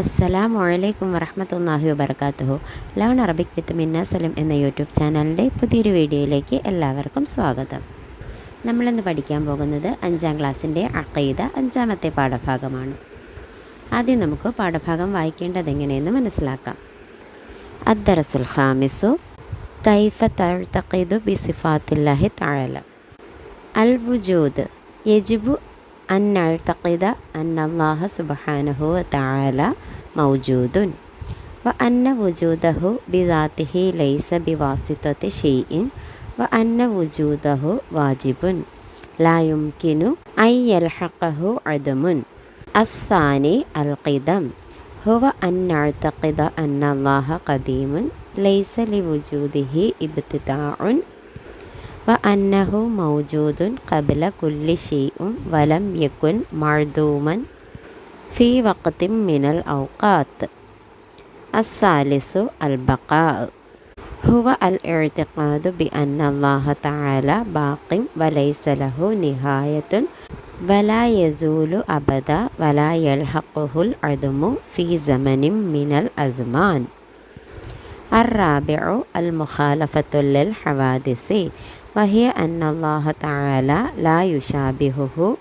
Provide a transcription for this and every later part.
അസ്സലാമു അലൈക്കും വറഹമത്തല്ലാഹി വബർക്കാത്തുഹു ലേൺ അറബിക് വിത്ത് മിന്ന സലിം എന്ന യൂട്യൂബ് ചാനലിന്റെ പുതിയൊരു വീഡിയോയിലേക്ക് എല്ലാവർക്കും സ്വാഗതം. നമ്മളിന്ന് പഠിക്കാൻ പോകുന്നത് അഞ്ചാം ക്ലാസ്സിന്റെ അക്കൈദ അഞ്ചാമത്തെ പാഠഭാഗമാണ്. ആദ്യം നമുക്ക് പാഠഭാഗം വായിക്കേണ്ടത് എങ്ങനെയെന്ന് മനസ്സിലാക്കാം. അദ്ദറസുൽ ഖാമിസു കൈഫ തഴുത്തഖീദു ബിസിഫാത്തില്ലാഹി താഴല അൽ വുജൂദ് യജിബു أن نعتقد أن الله سبحانه وتعالى موجود وأن وجوده بذاته ليس بواسطة شيء وأن وجوده واجب لا يمكن أن يلحقه عدم. الثاني القدم هو أن نعتقد أن الله قديم ليس لوجوده ابتداء وأنه موجود قبل كل شيء ولم يكن معدوما في وقت من الأوقات. الثالث البقاء. هو الاعتقاد بأن الله تعالى باق وليس له نهاية ولا يزول أبدا ولا يلحقه العدم في زمن من الأزمان. الرابع المخالفة للحوادث. وهي أن الله تعالى لا يشابهه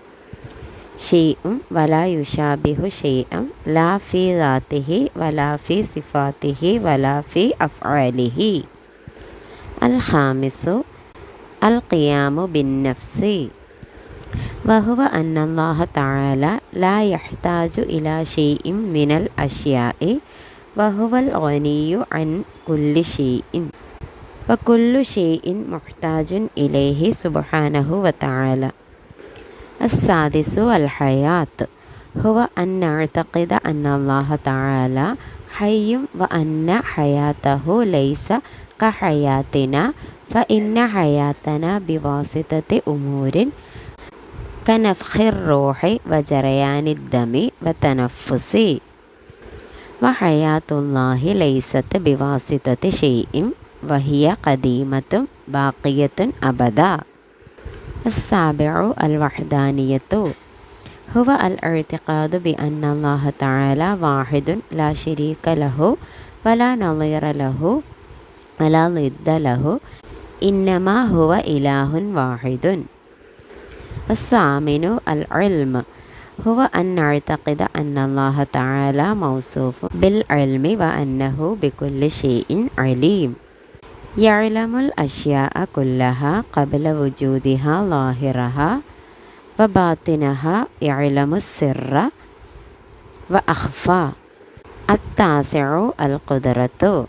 شيء ولا يشابه شيئا لا في ذاته ولا في صفاته ولا في أفعاله. الخامس القيام بالنفس. وهو أن الله تعالى لا يحتاج إلى شيء من الأشياء وهو الغني عن كل شيء. وكل شيء محتاج إليه سبحانه وتعالى. السادس الحياة هو أن نعتقد أن الله تعالى حي وأن حياته ليس كحياتنا فإن حياتنا بواسطة أمور كنفخ الروح وجريان الدم وتنفس. وحياة الله ليست بواسطة شيء. وهي قديمة باقية أبدا. السابع الوحدانية. هو الاعتقاد بأن الله تعالى واحد لا شريك له ولا نظير له ولا ضد له إنما هو إله واحد. الثامن العلم. هو أن نعتقد أن الله تعالى موصوف بالعلم وأنه بكل شيء عليم. يعلم الأشياء كلها قبل وجودها ظاهرها وباطنها يعلم السر وأخفى. التاسع القدرة.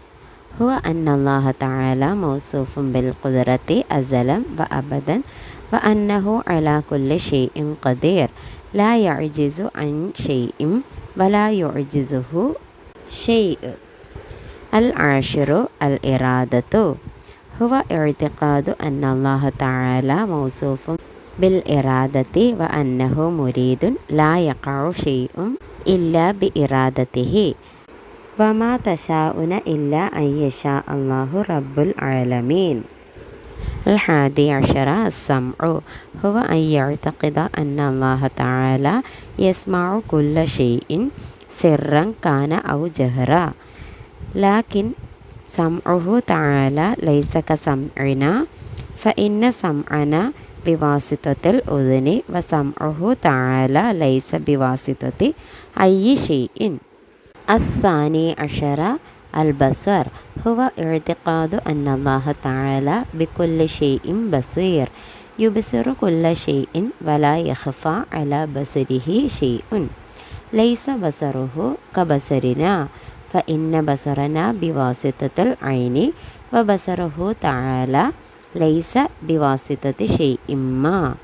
هو أن الله تعالى موصوف بالقدرة أزلا وأبدا وأنه على كل شيء قدير. لا يعجز عن شيء ولا يعجزه شيء. العاشر الإرادة. هو اعتقاد أن الله تعالى موصوف بالإرادة وأنه مريد لا يقع شيء إلا بإرادته. وما تشاءون إلا أن يشاء الله رب العالمين. الحادي عشر السمع. هو أن يعتقد أن الله تعالى يسمع كل شيء سرا كان أو جهرا. لكن سمعه تعالى ليس كسمعنا فإن سمعنا بواسطة الأذن وسمعه تعالى ليس بواسطة أي شيء. الثاني عشر البصر. هو اعتقاد أن الله تعالى بكل شيء بصير. يبصر كل شيء ولا يخفى على بصره شيء. ليس بصره كبصرنا. فإن بصرنا بواسطة العين وبصره تعالى ليس بواسطة شيء ما.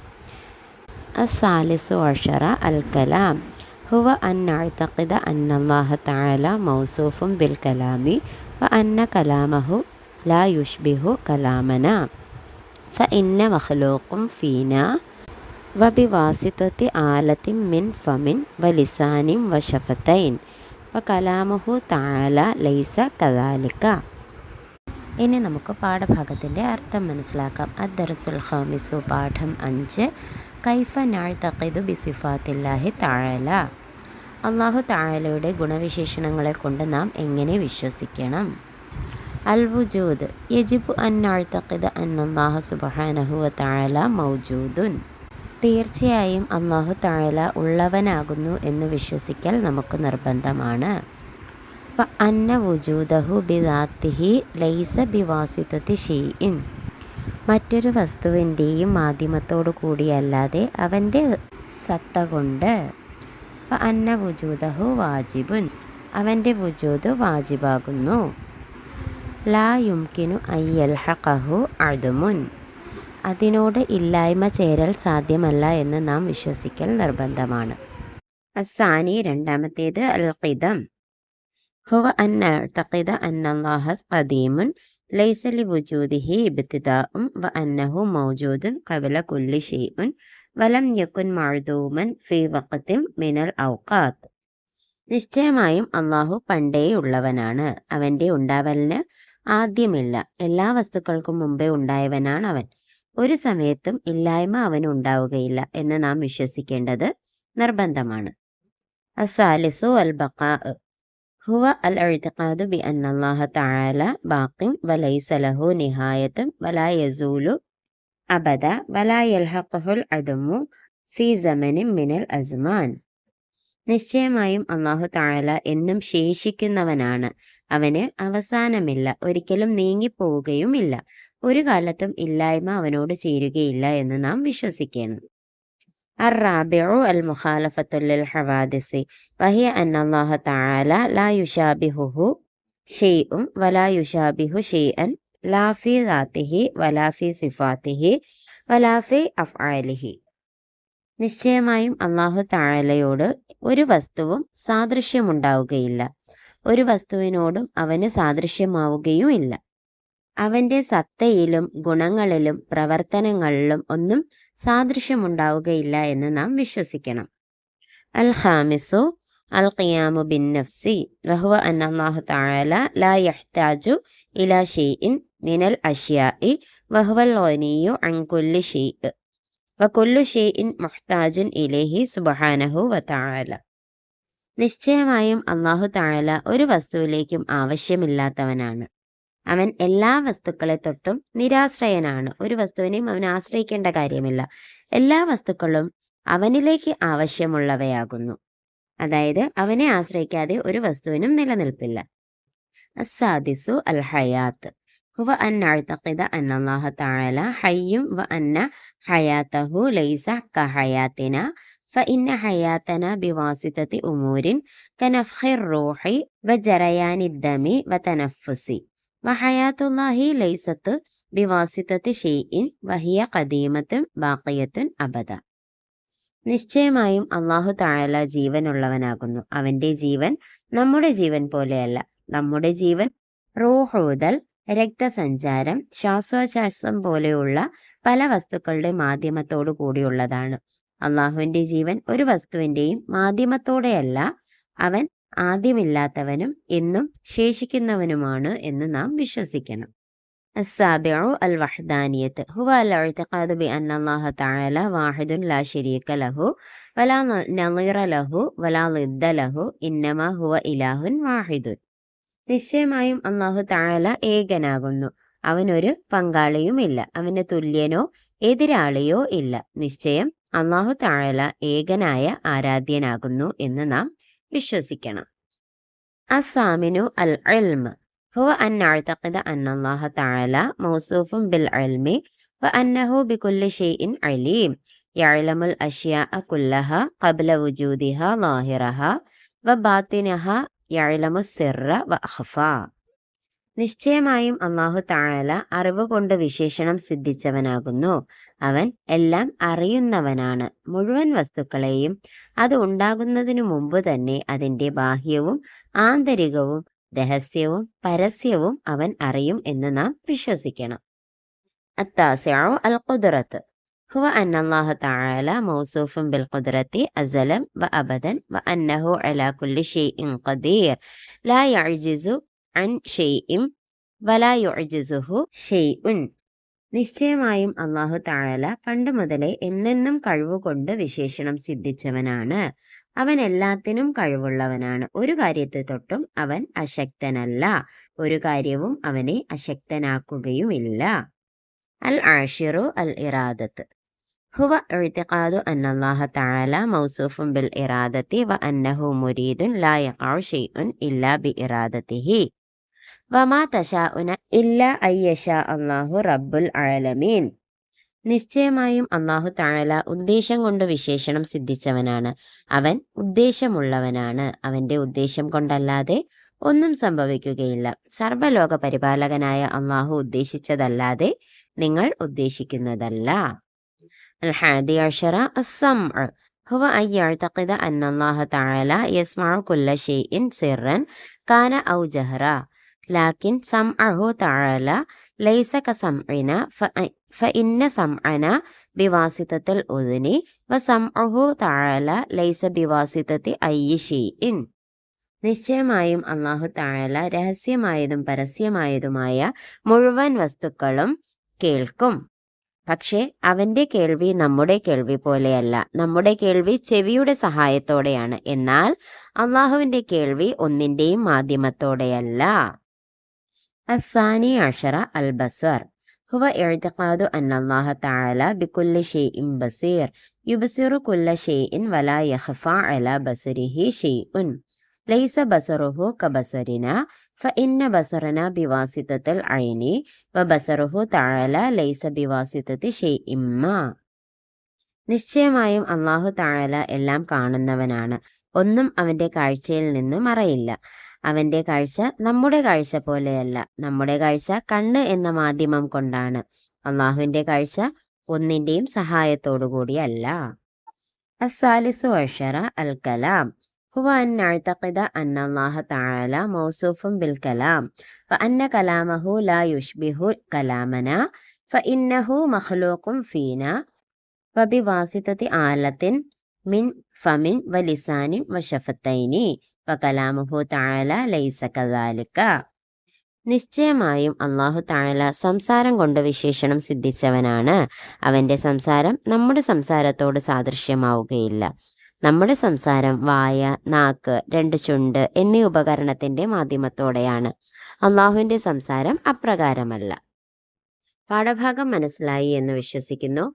الثالث عشر الكلام. هو أن نعتقد أن الله تعالى موصوف بالكلام وأن كلامه لا يشبه كلامنا. فإن مخلوق فينا وبواسطة آلة من فم ولسان وشفتين. കലാമുഹു താല ലൈസ കദാലിക്ക ഇനി നമുക്ക് പാഠഭാഗത്തിന്റെ അർത്ഥം മനസ്സിലാക്കാം. അദ്ദറസുൽ ഖാമിസു പാഠം അഞ്ച്. കൈഫ നാൾ തക്കീദു ബിസിഫാത്തില്ലാഹി താഴല അള്ളാഹു താഴലയുടെ ഗുണവിശേഷണങ്ങളെ കൊണ്ട് നാം എങ്ങനെ വിശ്വസിക്കണം? അൽവുജൂദ്. യജിബു അന്നാൾ തക്കീദ് അന്നാഹ സുബാനഹു താഴല മൗജൂദുൻ. തീർച്ചയായും അള്ളാഹു താഴല ഉള്ളവനാകുന്നു എന്ന് വിശ്വസിക്കൽ നമുക്ക് നിർബന്ധമാണ്. അന്ന വുജൂദഹു ബിദാത്തിഹി ലൈസ ബിവാസിത്വത്തി ഷീഇൻ മറ്റൊരു വസ്തുവിന്റെയും മാധ്യമത്തോടു കൂടിയല്ലാതെ അവന്റെ സത്ത കൊണ്ട്. അന്ന വുജൂദഹു വാജിബുൻ. അവന്റെ വുജൂദ് വാജിബാകുന്നു. ലാ യുംകിനു അയ്യൽഹഖഹു അഴുമുൻ അതിനോട് ഇല്ലായ്മ ചേരൽ സാധ്യമല്ല എന്ന് നാം വിശ്വസിക്കൽ നിർബന്ധമാണ്. അസാനി രണ്ടാമത്തേത് അൽ ഖിദം ഹുവ അൻ നഅ്തഖിദ അന്നല്ലാഹ ഖദീമുൻ ലൈസ ലി വുജൂദിഹി ഇബ്തിദാഉം വ അന്നഹു മൗജൂദുൻ ഖബല കുല്ലി ഷൈഉൻ വലം യകുൻ മഅദൂമൻ ഫീ വഖതിൻ മിനൽ ഔഖാത്ത് നിശ്ചയമായും അള്ളാഹു പണ്ടേ ഉള്ളവനാണ് അവന്റെ ഉണ്ടാവലിന് ആദ്യമില്ല. എല്ലാ വസ്തുക്കൾക്കും മുമ്പേ ഉണ്ടായവനാണ് അവൻ ഒരു സമയത്തും ഇല്ലായ്മ അവന് ഉണ്ടാവുകയില്ല എന്ന് നാം വിശ്വസിക്കേണ്ടത് നിർബന്ധമാണ്. അസാലിസു അൽ ബക്കാ ഹുവ അൽ എഴുത്തക്കാദ് ബി അന്നല്ലാഹ തആല ബാഖിം വലൈസ ലഹു നിഹായത്തും വലാ യസൂലു അബദ വലാ യൽഹഖുൽ അദമു ഫി സമനിൻ മിനൽ അസ്മാൻ. നിശ്ചയമായും അള്ളാഹു താഴല എന്നും ശേഷിക്കുന്നവനാണ്. അവന് അവസാനമില്ല ഒരിക്കലും നീങ്ങിപ്പോവുകയുമില്ല. ഒരു കാലത്തും ഇല്ലായ്മ അവനോട് ചേരുകയില്ല എന്ന് നാം വിശ്വസിക്കണം الرابع المخالفة للحوادث وهي أن الله تعالى لا يشابهه شيء ولا يشابه شيئا لا في ذاته ولا في صفاته ولا في أفعاله നിശ്ചയമായും അള്ളാഹു താഴലയോട് ഒരു വസ്തുവും സാദൃശ്യമുണ്ടാവുകയില്ല ഒരു വസ്തുവിനോടും അവന് സാദൃശ്യമാവുകയുമില്ല അവന്റെ സത്തയിലും ഗുണങ്ങളിലും പ്രവർത്തനങ്ങളിലും ഒന്നും സാദൃശ്യമുണ്ടാവുകയില്ല എന്ന് നാം വിശ്വസിക്കണം. അൽ ഖാമിസു അൽ ഖിയാമു ബിൻ നഫ്സി വഹുവ അന്നാഹു തആല ലാ യഹ്താജു ഇലാ ഷൈഇൻ മിനൽ അഷ്യാഇ വഹുവൽ ഗനിയു അൻ കുല്ലി ഷൈഇ വകുല്ലു ഷൈഇൻ ഇലേഹി സുബഹാനഹു സുബ്ഹാനഹു വതആല നിശ്ചയമായും അള്ളാഹു താഴല ഒരു വസ്തുവിലേക്കും ആവശ്യമില്ലാത്തവനാണ്. അവൻ എല്ലാ വസ്തുക്കളെ തൊട്ടും നിരാശ്രയനാണ് ഒരു വസ്തുവിനെയും അവൻ ആശ്രയിക്കേണ്ട കാര്യമില്ല എല്ലാ വസ്തുക്കളും അവനിലേക്ക് ആവശ്യമുള്ളവയാകുന്നു അതായത് അവനെ ആശ്രയിക്കാതെ ഒരു വസ്തുവിനും നിലനിൽപ്പില്ല അസാദിസു അൽ ഹയാത്ത് ഹുവ അൻ അഴ്തഖിദ അൻ അല്ലാഹ തആല ഹയ്യും വ അന്ന ഹയാത്തഹു ലൈസ കഹയാത്തിന فإن حياتنا بواسطة أمور كنفخ الروح وجريان الدم وتنفس വഹയാത്തുല്ലാഹി ലൈസത്ത് ബിവാസിത്തത്ത് ഷെയ്ഇൻ വഹിയ കദീമത്തും ബാക്കിയത്തുൻ അബദ. നിശ്ചയമായും അള്ളാഹു താഴല ജീവനുള്ളവനാകുന്നു. അവന്റെ ജീവൻ നമ്മുടെ ജീവൻ പോലെയല്ല. നമ്മുടെ ജീവൻ റോഹോതൽ രക്തസഞ്ചാരം ശ്വാസോച്ഛ്വാസം പോലെയുള്ള പല വസ്തുക്കളുടെ മാധ്യമത്തോടു കൂടിയുള്ളതാണ്. അള്ളാഹുവിന്റെ ജീവൻ ഒരു വസ്തുവിന്റെയും മാധ്യമത്തോടെയല്ല. അവൻ ആദ്യമില്ലാത്തവനും എന്നും ശേഷിക്കുന്നവനുമാണ് എന്ന് നാം വിശ്വസിക്കണം السابع الوحدانية هو الاعتقاد بأن الله تعالى واحد لا شريك له ولا نظير له ولا ضد له إنما هو إله واحد നിശ്ചയമായും അള്ളാഹു താഴല ഏകനാകുന്നു അവനൊരു പങ്കാളിയുമില്ല അവന് തുല്യനോ എതിരാളിയോ ഇല്ല നിശ്ചയം അള്ളാഹു താഴല ഏകനായ ആരാധ്യനാകുന്നു എന്ന് നാം വിശ്വസിക്കണം الثامن العلم. هو أن نعتقد أن الله تعالى موصوف بالعلم وأنه بكل شيء عليم يعلم الأشياء كلها قبل وجودها ظاهرها وباطنها يعلم السر وأخفى നിശ്ചയമായും അള്ളാഹു താഴല അറിവ് കൊണ്ട് വിശേഷണം സിദ്ധിച്ചവനാകുന്നു. അവൻ എല്ലാം അറിയുന്നവനാണ്. മുഴുവൻ വസ്തുക്കളെയും അത് ഉണ്ടാകുന്നതിനു മുമ്പ് തന്നെ അതിന്റെ ബാഹ്യവും ആന്തരികവും രഹസ്യവും പരസ്യവും അവൻ അറിയും എന്ന് നാം വിശ്വസിക്കണം. അത്താസ്യാവോ അൽ കുതിറത്ത് ഹുവ അൻ താഴല മൗസൂഫും ബിൽ കുതിരത്തി അസലം വ അബദൻ വ അന്നഹു അലാ കുല്ലി ഷെയ്ഇൻ ഖദീർ. ലാ യഅ്ജിസു അൻ ഷെയ്ഇം വലായുജുഹു ഷെയ്ഉൻ. നിശ്ചയമായും അള്ളാഹു താഴല പണ്ട് മുതലേ എന്നെന്നും കഴിവുകൊണ്ട് വിശേഷണം സിദ്ധിച്ചവനാണ്. അവൻ എല്ലാത്തിനും കഴിവുള്ളവനാണ്. ഒരു കാര്യത്തെ തൊട്ടും അവൻ അശക്തനല്ല. ഒരു കാര്യവും അവനെ അശക്തനാക്കുകയുമില്ല. അൽ ആഷിറു അൽ ഇറാദത്ത്. ഹുവ എഴുത്തിക്കാതു അന്നല്ലാഹ താഴല മൗസൂഫും ബിൽ ഇറാദത്തി വ അന്നഹു മുരീദുൻ ലാ യഖാഉ ഷെയ്ഉൻ ഇല്ലാ ബി ഇറാദത്തിഹി. وما تشاءون إلا أن يشاء الله رب العالمين നിശ്ചയമായും അള്ളാഹു താഴല ഉദ്ദേശം കൊണ്ട് വിശേഷണം സിദ്ധിച്ചവനാണ് അവൻ ഉദ്ദേശമുള്ളവനാണ് അവന്റെ ഉദ്ദേശം കൊണ്ടല്ലാതെ ഒന്നും സംഭവിക്കുകയില്ല സർവലോക പരിപാലകനായ അള്ളാഹു ഉദ്ദേശിച്ചതല്ലാതെ നിങ്ങൾ ഉദ്ദേശിക്കുന്നതല്ല الحادي عشر السمع هو أن يعتقد أن الله تعالى يسمع كل شيء سرا كان أو جهرا لكن സം تعالى ليس ലൈസ فإن سمعنا بواسطة الأذن وسمعه تعالى ليس بواسطة أي شيء. ലൈസ ഇൻ നിശ്ചയമായും അള്ളാഹു താഴല രഹസ്യമായതും പരസ്യമായതുമായ മുഴുവൻ വസ്തുക്കളും കേൾക്കും. പക്ഷേ അവന്റെ കേൾവി നമ്മുടെ കേൾവി പോലെയല്ല. നമ്മുടെ കേൾവി ചെവിയുടെ സഹായത്തോടെയാണ്. എന്നാൽ അള്ളാഹുവിന്റെ കേൾവി ഒന്നിന്റെയും മാധ്യമത്തോടെയല്ല. الثاني عشر البصر هو اعتقاد أن الله تعالى بكل شيء بصير يبصر كل شيء ولا يخفى على بصره شيء ليس بصره كبصرنا فإن بصرنا بواسطة العين وبصره تعالى ليس بواسطة شيء ما നിശ്ചയമായും അള്ളാഹു താഴല എല്ലാം കാണുന്നവനാണ് ഒന്നും അവന്റെ കാഴ്ചയിൽ നിന്ന് മറയില്ല അവന്റെ കാഴ്ച നമ്മുടെ കാഴ്ച പോലെയല്ല നമ്മുടെ കാഴ്ച കണ്ണ് എന്ന മാധ്യമം കൊണ്ടാണ് അള്ളാഹുവിന്റെ കാഴ്ച ഒന്നിന്റെയും സഹായത്തോടു കൂടിയല്ല അസാലിസു അഷറ അൽ കലാം هو أن نعتقد أن الله تعالى موصوف بالكلام وأن كلامه لا يشبه كلامنا فإنه مخلوق فينا وبواسطة آلة من ഫമിൻ വലിസാനിൻ വഷഫത്തൈനി വകലാമുഹു താഴല ലൈസ കദാലിക്ക നിശ്ചയമായും അള്ളാഹു താഴല സംസാരം കൊണ്ട് വിശേഷണം സിദ്ധിച്ചവനാണ്. അവന്റെ സംസാരം നമ്മുടെ സംസാരത്തോട് സാദൃശ്യമാവുകയില്ല. നമ്മുടെ സംസാരം വായ നാക്ക് രണ്ട് ചുണ്ട് എന്നീ ഉപകരണത്തിന്റെ മാധ്യമത്തോടെയാണ്. അള്ളാഹുവിന്റെ സംസാരം അപ്രകാരമല്ല. പാഠഭാഗം മനസ്സിലായി എന്ന് വിശ്വസിക്കുന്നു.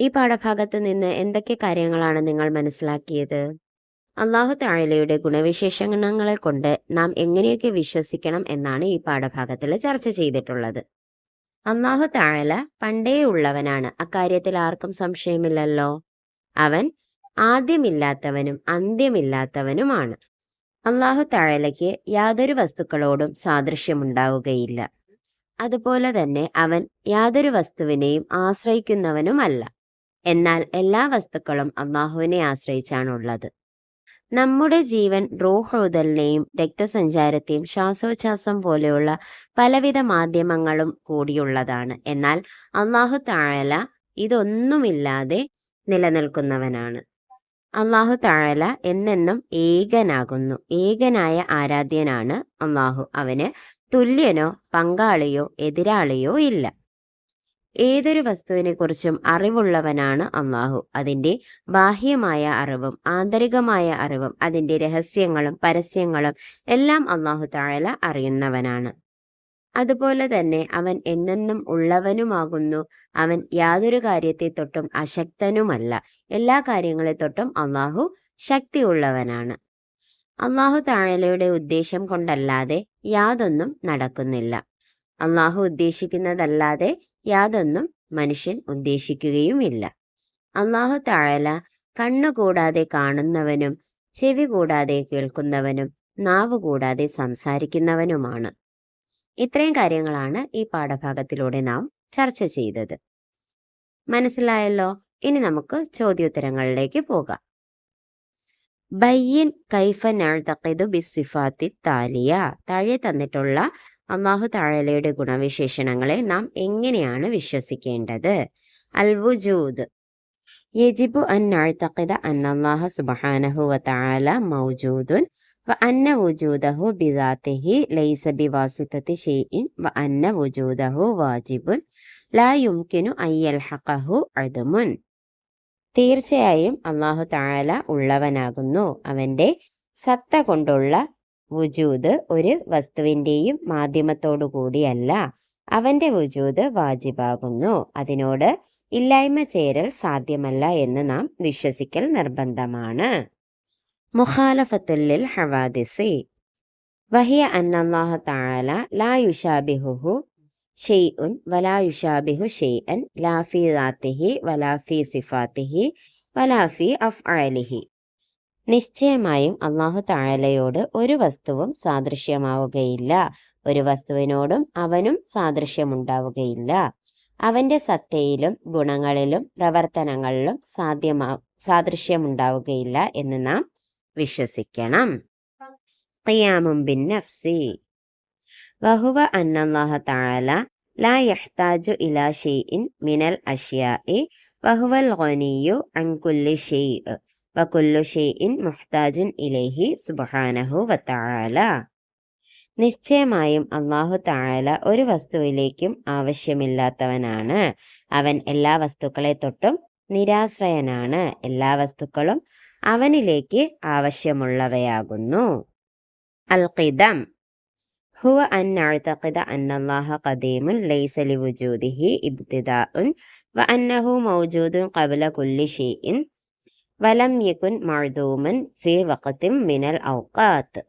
ഈ പാഠഭാഗത്ത് നിന്ന് എന്തൊക്കെ കാര്യങ്ങളാണ് നിങ്ങൾ മനസ്സിലാക്കിയത്? അള്ളാഹു താഴലയുടെ ഗുണവിശേഷണങ്ങളെ കൊണ്ട് നാം എങ്ങനെയൊക്കെ വിശ്വസിക്കണം എന്നാണ് ഈ പാഠഭാഗത്തിൽ ചർച്ച ചെയ്തിട്ടുള്ളത്. അള്ളാഹു താഴല പണ്ടേ ഉള്ളവനാണ് അക്കാര്യത്തിൽ ആർക്കും സംശയമില്ലല്ലോ. അവൻ ആദ്യമില്ലാത്തവനും അന്ത്യമില്ലാത്തവനുമാണ്. അള്ളാഹു താഴലയ്ക്ക് യാതൊരു വസ്തുക്കളോടും സാദൃശ്യമുണ്ടാവുകയില്ല. അതുപോലെ തന്നെ അവൻ യാതൊരു വസ്തുവിനെയും ആശ്രയിക്കുന്നവനുമല്ല. എന്നാൽ എല്ലാ വസ്തുക്കളും അള്ളാഹുവിനെ ആശ്രയിച്ചാണുള്ളത്. നമ്മുടെ ജീവൻ റോഹോതലിനെയും രക്തസഞ്ചാരത്തെയും ശ്വാസോച്ഛ്വാസം പോലെയുള്ള പലവിധ മാധ്യമങ്ങളും കൂടിയുള്ളതാണ്. എന്നാൽ അള്ളാഹു താഴല ഇതൊന്നുമില്ലാതെ നിലനിൽക്കുന്നവനാണ്. അള്ളാഹു താഴല എന്നെന്നും ഏകനാകുന്നു. ഏകനായ ആരാധ്യനാണ് അള്ളാഹു. അവന് തുല്യനോ പങ്കാളിയോ എതിരാളിയോ ഇല്ല. ഏതൊരു വസ്തുവിനെക്കുറിച്ചും അറിവുള്ളവനാണ് അള്ളാഹു. അതിന്റെ ബാഹ്യമായ അറിവും ആന്തരികമായ അറിവും അതിന്റെ രഹസ്യങ്ങളും പരസ്യങ്ങളും എല്ലാം അള്ളാഹു താഴല അറിയുന്നവനാണ്. അതുപോലെ തന്നെ അവൻ എന്നെന്നും ഉള്ളവനുമാകുന്നു. അവൻ യാതൊരു കാര്യത്തെ തൊട്ടും അശക്തനുമല്ല. എല്ലാ കാര്യങ്ങളെ തൊട്ടും അള്ളാഹു ശക്തിയുള്ളവനാണ്. അള്ളാഹു താഴലയുടെ ഉദ്ദേശം കൊണ്ടല്ലാതെ യാതൊന്നും നടക്കുന്നില്ല. അള്ളാഹു ഉദ്ദേശിക്കുന്നതല്ലാതെ യാതൊന്നും മനുഷ്യൻ ഉദ്ദേശിക്കുകയുമില്ല. അള്ളാഹു താഴല കണ്ണുകൂടാതെ കാണുന്നവനും ചെവി കൂടാതെ കേൾക്കുന്നവനും നാവ് കൂടാതെ സംസാരിക്കുന്നവനുമാണ്. ഇത്രയും കാര്യങ്ങളാണ് ഈ പാഠഭാഗത്തിലൂടെ നാം ചർച്ച ചെയ്തത്. മനസ്സിലായല്ലോ? ഇനി നമുക്ക് ചോദ്യോത്തരങ്ങളിലേക്ക് പോകാം. ബയ്യൻ കൈഫ നഴ്തഖിദു ബിസിഫാത്തി താലിയ താഴെ തന്നിട്ടുള്ള അള്ളാഹു താഴലയുടെ ഗുണവിശേഷണങ്ങളെ നാം എങ്ങനെയാണ് വിശ്വസിക്കേണ്ടത്? അൽവുജൂദ്. യജിബു അന്നാഴ്ത്തഖിദ അന്നല്ലാഹ സുബാനഹു വാല മൗജൂദുൻ വ അന്ന വുജൂദഹു ബിദാത്തിഹി ലൈസ ബിവാസിതത്തി ഷൈഇൻ വ അന്ന വുജൂദഹു വാജിബുൻ ലാ യുംകിനു ഹക്കഹു അദമുൻ. തീർച്ചയായും അള്ളാഹു താഴല ഉള്ളവനാകുന്നു. അവന്റെ സത്ത കൊണ്ടുള്ള വുജൂദ് ഒരു വസ്തുവിന്റെയും മാധ്യമത്തോടു കൂടിയല്ല. അവന്റെ വുജൂദ് വാജിബാകുന്നു. അതിനോട് ഇല്ലായ്മ ചേരൽ സാധ്യമല്ല എന്ന് നാം വിശ്വസിക്കൽ നിർബന്ധമാണ്. മുഖാലഫത്തുല്ലിൽ ഹവാദിസി. വഹിയ അന്നാഹു താല ലാ യുഷാബിഹുഹു ഷെയ്ഉൻ വലാ യുഷാബിഹു ഷെയ്അൻ ലാഫി ദാത്തിഹി വലാഫി സിഫാത്തിഹി വലാഫി അഫ്അലിഹി നിശ്ചയമായും അള്ളാഹു താഴലയോട് ഒരു വസ്തുവും സാദൃശ്യമാവുകയില്ല. ഒരു വസ്തുവിനോടും അവനും സാദൃശ്യമുണ്ടാവുകയില്ല. അവന്റെ സത്തയിലും ഗുണങ്ങളിലും പ്രവർത്തനങ്ങളിലും സാധ്യമാ സാദൃശ്യമുണ്ടാവുകയില്ല എന്ന് നാം വിശ്വസിക്കണം. ഖിയാമും ബിൻ നഫ്സി. വഹുവ അന്നല്ലാഹ തആല ലാ യഹ്താജു ഇലാ ഷൈഇൻ മിനൽ അഷ്യാഇ വഹുവൽ ഗനിയു അൻ കുല്ലി ഷൈഇ. വകുല്ലു ഷെയ്ഇൻ മുഹ്താജുൻ ഇലൈഹി സുബഹാനഹു വത്താല നിശ്ചയമായും അള്ളാഹു താഴല ഒരു വസ്തുവിലേക്കും ആവശ്യമില്ലാത്തവനാണ്. അവൻ എല്ലാ വസ്തുക്കളെ തൊട്ടും നിരാശ്രയനാണ്. എല്ലാ വസ്തുക്കളും അവനിലേക്ക് ആവശ്യമുള്ളവയാകുന്നു. അൽ ഖിദം. ഹുവ അൻ അഴുത്തഖിദ അന്നല്ലാഹ ഖദീമുൻ ലൈസലി വുജൂദിഹി ഇബ്തിദാഉൻ വ അന്നഹു മൗജൂദുൻ ഖബല കുല്ലി ഇൻ വലം യകുൻ മഴുതൂമൻ ഫി വക്കത്തിം മിനൽ ഔക്കാത്ത്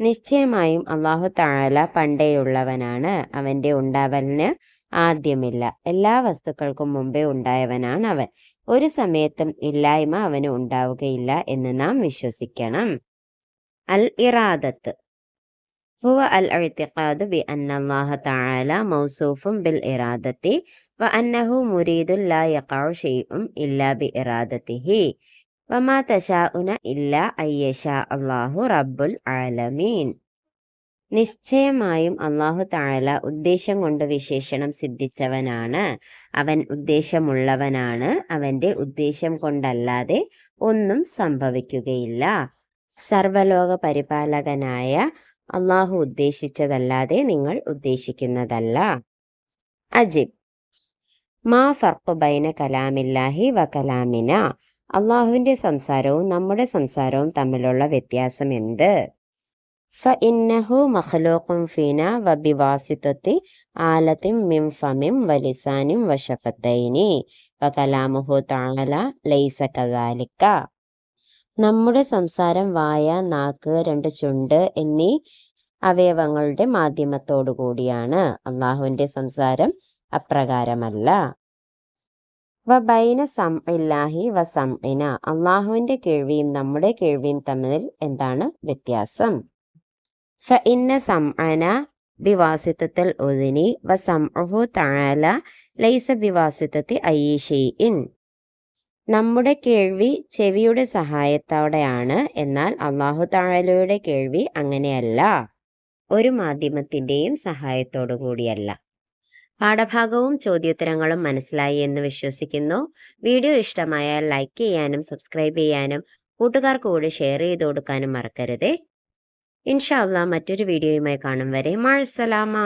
നിശ്ചയമായും അള്ളാഹു താഴല പണ്ടേയുള്ളവനാണ്. അവന്റെ ഉണ്ടാവലിന് ആദ്യമില്ല. എല്ലാ വസ്തുക്കൾക്കും മുമ്പേ ഉണ്ടായവനാണ് അവൻ. ഒരു സമയത്തും ഇല്ലായ്മ അവന് ഉണ്ടാവുകയില്ല എന്ന് നാം വിശ്വസിക്കണം. അൽ ഇറാദത്ത്. هو الاعتقاد അഴ്ത്തിഖാദ് ബി تعالى തആല മൗസൂഫും ബിൽ مريد لا يقع شيء ലാ യഖഉ ഷൈഉം ഇല്ലാ ബി ഇറാദത്തിഹി يشاء الله ഇല്ലാ العالمين. അല്ലാഹു റബ്ബുൽ ആലമീൻ നിശ്ചയമായും അള്ളാഹു താഴല ഉദ്ദേശം കൊണ്ട് വിശേഷണം സിദ്ധിച്ചവനാണ്. അവൻ ഉദ്ദേശമുള്ളവനാണ്. അവന്റെ ഉദ്ദേശം കൊണ്ടല്ലാതെ ഒന്നും സംഭവിക്കുകയില്ല. സർവലോക പരിപാലകനായ അള്ളാഹു ഉദ്ദേശിച്ചതല്ലാതെ നിങ്ങൾ ഉദ്ദേശിക്കുന്നതല്ല. അജിബ്. മാ ഫർഖു ബൈന കലാമില്ലാഹി വ കലാമിന. അള്ളാഹുവിന്റെ സംസാരവും നമ്മുടെ സംസാരവും തമ്മിലുള്ള വ്യത്യാസം എന്ത്? ഫ ഇന്നഹു മഖ്ലൂഖും ഫീന വിവാസിത്വത്തി ആലത്തിം മിം ഫമിം വലിസാനും വഷഫത്തൈനി വ കലാമുഹു തആല ലൈസ കദാലിക നമ്മുടെ സംസാരം വായ നാക്ക് രണ്ട് ചുണ്ട് എന്നീ അവയവങ്ങളുടെ മാധ്യമത്തോടു കൂടിയാണ് അള്ളാഹുവിന്റെ സംസാരം അപ്രകാരമല്ല. വ ബൈന സം ഇല്ലാഹി വ സം അള്ളാഹുവിന്റെ കേൾവിയും നമ്മുടെ കേൾവിയും തമ്മിൽ എന്താണ് വ്യത്യാസം? ഫ ഇന്ന സം അന ഒതിനി. വ സംഉഹു തആല ലൈസ ബിവാസിത്തത്തി അയ്യിഷെയ്ഇൻ നമ്മുടെ കേൾവി ചെവിയുടെ സഹായത്തോടെയാണ്. എന്നാൽ അള്ളാഹു താഴലയുടെ കേൾവി അങ്ങനെയല്ല. ഒരു മാധ്യമത്തിന്റെയും സഹായത്തോടു കൂടിയല്ല. പാഠഭാഗവും ചോദ്യോത്തരങ്ങളും മനസ്സിലായി എന്ന് വിശ്വസിക്കുന്നു. വീഡിയോ ഇഷ്ടമായാൽ ലൈക്ക് ചെയ്യാനും സബ്സ്ക്രൈബ് ചെയ്യാനും കൂട്ടുകാർക്ക് കൂടി ഷെയർ ചെയ്ത് കൊടുക്കാനും മറക്കരുതേ. ഇൻഷാല്ല മറ്റൊരു വീഡിയോയുമായി കാണും വരെ. മഴസലാമ